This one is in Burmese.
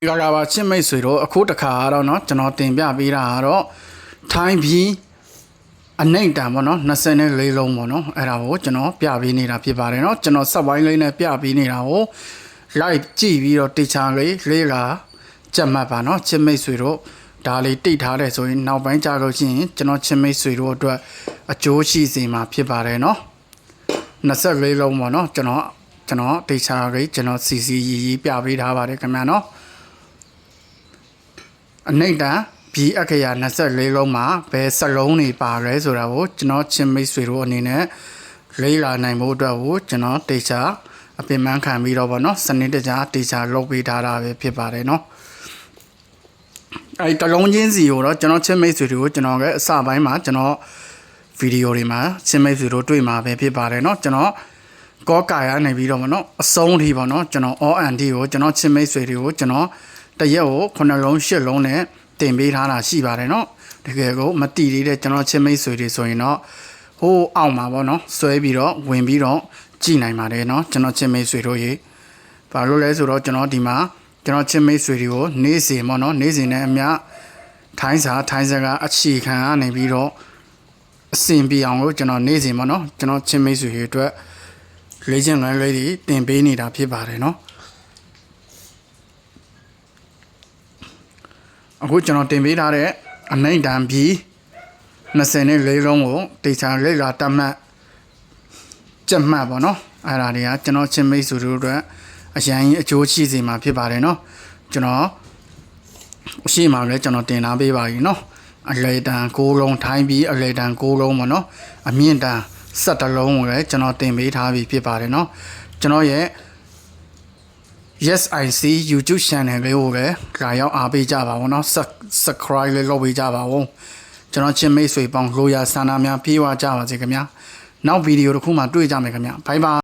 ဒီကကပါချစ်မိတ်ဆွေတို့အခုတခါကတော့เนาะကျွန်တော်တင်ပြပေးတာကတော့ထိုင်းပြည်အနိုင်တန်ပေါ့နော်24လုံးပေါ့နော်အဲ့ဒါကိုကျွန်တော်ပြပေးနေတာဖြစ်ပါတယ်เนาะကျွန်တော်စက်ဝိုင်းလေးနဲ့ပြပေးနေတာကို live ကြည့်ပြီးတော့တေချာလေးလေးလာကြက်မှတ်ပါเนาะချစ်မိတ်ဆွေတို့ဒါလေးတိတ်ထားတယ်ဆိုရင်နောက်ပိုင်းကြာလို့ရှိရင်ကျွန်တော်ချစ်မိတ်ဆွေတို့အတွက်အကျိုးရှိစေမှာဖြစ်ပါတယ်เนาะ24လုံးပေါ့เนาะကျွန်တော်ကျွန်တော်တေချာလေးကျွန်တော်စီစီရီရီပြပေးထားပါတယ်ခင်ဗျာเนาะ အနိမ့်တန်ဘီအခရာ24လုံးမှာဘယ်စလုံးတွေပါလဲဆိုတာကိုကျွန်တော်ချင်းမိတ်ဆွေတို့အနေနဲ့လေးလာနိုင်ဖို့အတွက်ကိုကျွန်တော်တေချာအပင်ပန်းခံပြီးတော့ဗောနော်စနစ်တကျတေချာလုပ်ပေးထားတာပဲဖြစ်ပါတယ်နော်အဲဒီတစ်လုံးချင်းစီကိုတော့ကျွန်တော်ချင်းမိတ်ဆွေတွေကိုကျွန်တော်ကအစပိုင်းမှာကျွန်တော်ဗီဒီယိုတွေမှာချင်းမိတ်ဆွေတို့တွေ့မှာပဲဖြစ်ပါတယ်နော်ကျွန်တော်ကောကာရနေပြီးတော့ဗောနော်အဆုံးထိဗောနော်ကျွန်တော် all and d ကိုကျွန်တော်ချင်းမိတ်ဆွေတွေကိုကျွန်တော် တရက်ကို9လုံး10လုံးနဲ့တင်ပေးထားတာရှိပါတယ်เนาะတကယ်ကိုမတီးသေးတဲ့ကျွန်တော်ချင်းမိတ်ဆွေတွေဆိုရင်တော့ဟိုးအောက်မှာပေါ့เนาะဆွဲပြီးတော့ဝင်ပြီးတော့ကြည်နိုင်ပါတယ်เนาะကျွန်တော်ချင်းမိတ်ဆွေတို့ရေဘာလို့လဲဆိုတော့ကျွန်တော်ဒီမှာကျွန်တော်ချင်းမိတ်ဆွေတွေကိုနေ့စဉ်ပေါ့เนาะနေ့စဉ်နဲ့အမျှထိုင်းစာထိုင်းစကားအခြေခံကနေပြီးတော့အဆင်ပြေအောင်လို့ကျွန်တော်နေ့စဉ်ပေါ့เนาะကျွန်တော်ချင်းမိတ်ဆွေတွေအတွက်လေ့ကျင့်ခန်းလေးတွေတင်ပေးနေတာဖြစ်ပါတယ်เนาะ အခုကျွန်တော်တင်ပေးထားတဲ့အနိုင်တံပြီး20နဲ့၄လုံးကိုတေချာလေ့လာတတ်မှတ်ကြက်မှတ်ပေါ့နော်အဲ့ဒါတွေကကျွန်တော်ချင်းမိတ်ဆွေတို့အတွက်အရန်အကျိုးရှိစေမှာဖြစ်ပါတယ်နော်ကျွန်တော်ရှိမှာလည်းကျွန်တော်တင်လာပေးပါပြီနော်အလေတန်6လုံးထိုင်းပြီးအလေတန်6လုံးပေါ့နော်အမြင့်တန်7လုံးကိုလည်းကျွန်တော်တင်ပေးထားပြီးဖြစ်ပါတယ်နော်ကျွန်တော်ရဲ့ Yes I see YouTube channel လေးကိုလည်းလာရောက်အားပေးကြပါဦးเนาะ subscribe လေးလုပ်ပေးကြပါဦးကျွန်တော်ချင်းမိတ်ဆွေပေါင်းလိုရာဆန္ဒများပြေးဝကြပါစေခင်ဗျာနောက်ဗီဒီယိုတစ်ခုမှတွေ့ကြမယ်ခင်ဗျာဘိုင်ဘိုင်